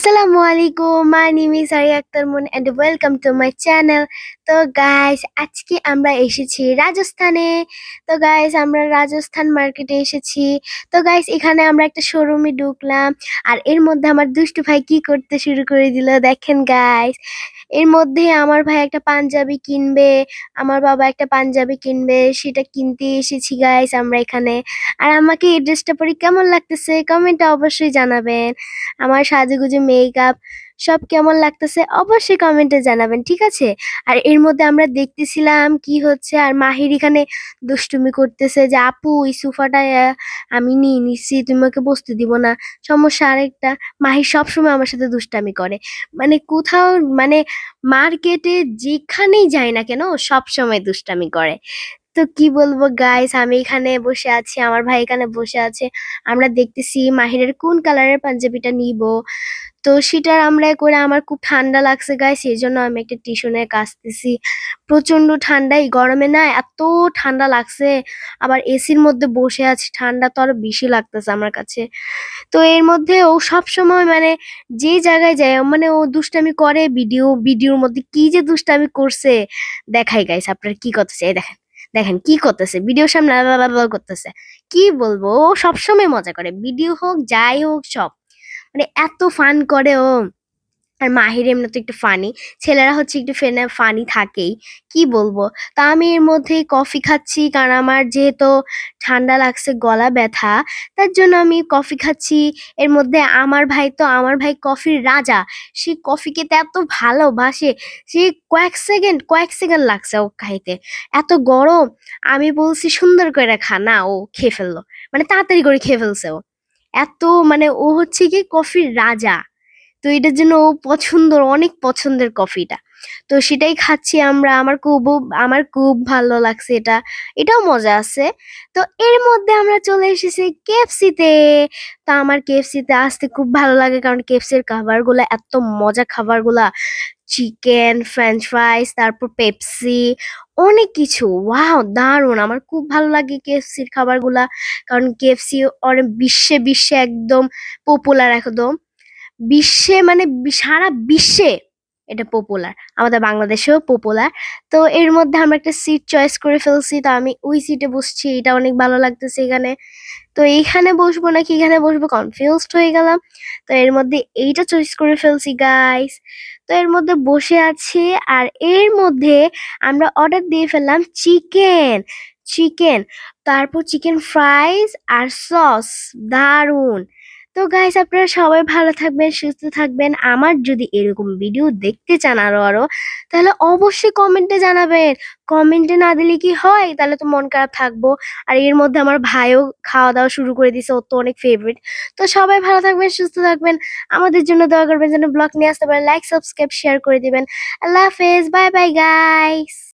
আলাইকুম my name is Aria Akter Moon and welcome to my channel তো guys আজকে আমরা এসেছি রাজস্থানে। তো গাইস আমরা রাজস্থান মার্কেটে এসেছি। তো গাইস এখানে আমরা একটা শোরুমে ঢুকলাম। আর এর মধ্যে আমার দুষ্টু ভাই কি করতে শুরু করে দিল, দেখেন গাইস এর মধ্যে আমার ভাই একটা পাঞ্জাবি কিনবে, আমার বাবা একটা পাঞ্জাবি কিনবে, সেটা কিনতে এসেছি গাইস আমরা এখানে। আর আমাকে এই ড্রেসটা পরে কেমন লাগতেছে কমেন্টে অবশ্যই জানাবেন। আমার সাজুগুজু মেকআপ সব কেমন লাগতেছে অবশ্যই কমেন্টে জানাবেন, ঠিক আছে? আর এর মধ্যে আমরা দেখতেছিলাম কি হচ্ছে, আর মাহির এখানে দুষ্টুমি করতেছে যে, আপু, এই সোফাটা আমি নিয়ে নিচ্ছি, তুমি ওকে বসতে দিব না। সমস্যা আরেকটা, মাহির সবসময় আমার সাথে দুষ্টামি করে। মানে কোথাও মানে মার্কেটে যেখানেই যায় না কেন সব সময় দুষ্টামি করে। তো কি বলব গাইস আমি এখানে বসে আছি, আমার ভাই এখানে বসে আছে। আমরা দেখতেছি মাহিরের কোন কালারের পাঞ্জাবিটা নিব। তো সেটার আমরা করে আমার খুব ঠান্ডা লাগছে গাইস এই জন্য আমি একটা টিস্যু নিয়ে কাচতেছি প্রচণ্ড ঠান্ডা, এই গরমে না এত ঠান্ডা লাগছে, আবার এসির মধ্যে বসে আছি, ঠান্ডা তো আরও বেশি লাগতেছে আমার কাছে। তো এর মধ্যে ও সব সময় মানে যে জায়গায় যায় মানে ও দুষ্টামি করে ভিডিও ভিডিওর মধ্যে কি যে দুষ্টামি করছে, দেখাই গাইস আপনার কি করতেছে? এই দেখেন দেখেন কি করতেছে ভিডিওর সামনে করতেছে। কি বলব? ও সবসময় মজা করে ভিডিও হোক, যাই হোক, সব। মানে এত ফান করে ও। আর মাহির এমনি তো একটু ফানি ছেলেরা হচ্ছে একটু ফেনে ফানি থাকেই। কি বলব? তা আমি এর মধ্যে কফি খাচ্ছি কারণ আমার যেহেতু ঠান্ডা লাগছে, গলা ব্যথা, তার জন্য আমি কফি খাচ্ছি। এর মধ্যে আমার ভাই তো, আমার ভাই কফির রাজা। সে কফি খেতে এত ভালোবাসে। সে কয়েক সেকেন্ড কয়েক সেকেন্ড লাগছে ও খাইতে। এত গরম, আমি বলছি সুন্দর করে খা। না, ও খেয়ে ফেলল। মানে তাড়াতাড়ি করে খেয়ে ফেলছে ও। এত মানে ও হচ্ছে কি কফির রাজা। তো এটার জন্য ও পছন্দ অনেক পছন্দের কফিটা। তো সেটাই খাচ্ছি আমরা। আমার খুব আমার খুব ভালো লাগছে এটা। এটাও মজা আছে। তো এর মধ্যে আমরা চলে এসেছি কেএফসিতে। তা আমার কেএফসিতে আসতে খুব ভালো লাগে কারণ কেএফসির খাবারগুলো, এত মজা খাবারগুলা। চিকেন ফ্রেঞ্চ ফ্রাইস তারপর পেপসি অনেক কিছু। ওয়াও দারুণ। আমার খুব ভালো লাগে কেএফসির খাবারগুলা। কারণ কেএফসি অনেক বিশ্বে বিশ্বে একদম পপুলার একদম। বিশ্বে মানে সারা বিশ্বে। এটা পপুলার আমাদের বাংলাদেশেও পপুলার তো এর মধ্যে আমরা একটা সিট চয়েস করে ফেলছি, তো আমি ওই সিটে বসছি, এটা অনেক ভালো লাগতেছে এখানে। তো এইখানে বসবো নাকি এখানে বসবো কনফিউজড হয়ে গেলাম। তো এর মধ্যে এইটা চয়েস করে ফেলছি গাইস তো এর মধ্যে বসে আছি, আর এর মধ্যে আমরা অর্ডার দিয়ে ফেললাম চিকেন চিকেন তারপর চিকেন ফ্রাইস আর সস দারুণ তো গাইস আপনারা সবাই ভালো থাকবেন, সুস্থ থাকবেন। আমার যদি এরকম ভিডিও দেখতে চান আরও আরও, তাহলে অবশ্যই কমেন্টে জানাবেন। কমেন্টে না দিলে কি হয়? তাহলে তো মন খারাপ থাকব। আর এর মধ্যে আমার ভাইও খাওয়া দাওয়া শুরু করে দিয়েছে ওর তো অনেক ফেভারিট তো সবাই ভালো থাকবেন, সুস্থ থাকবেন। আমাদের জন্য দোয়া করবেন যেন ব্লগ নিয়ে আসতে পারেন। লাইক সাবস্ক্রাইব শেয়ার করে দিবেন। আল্লাহ হাফেজ বাই বাই গাইস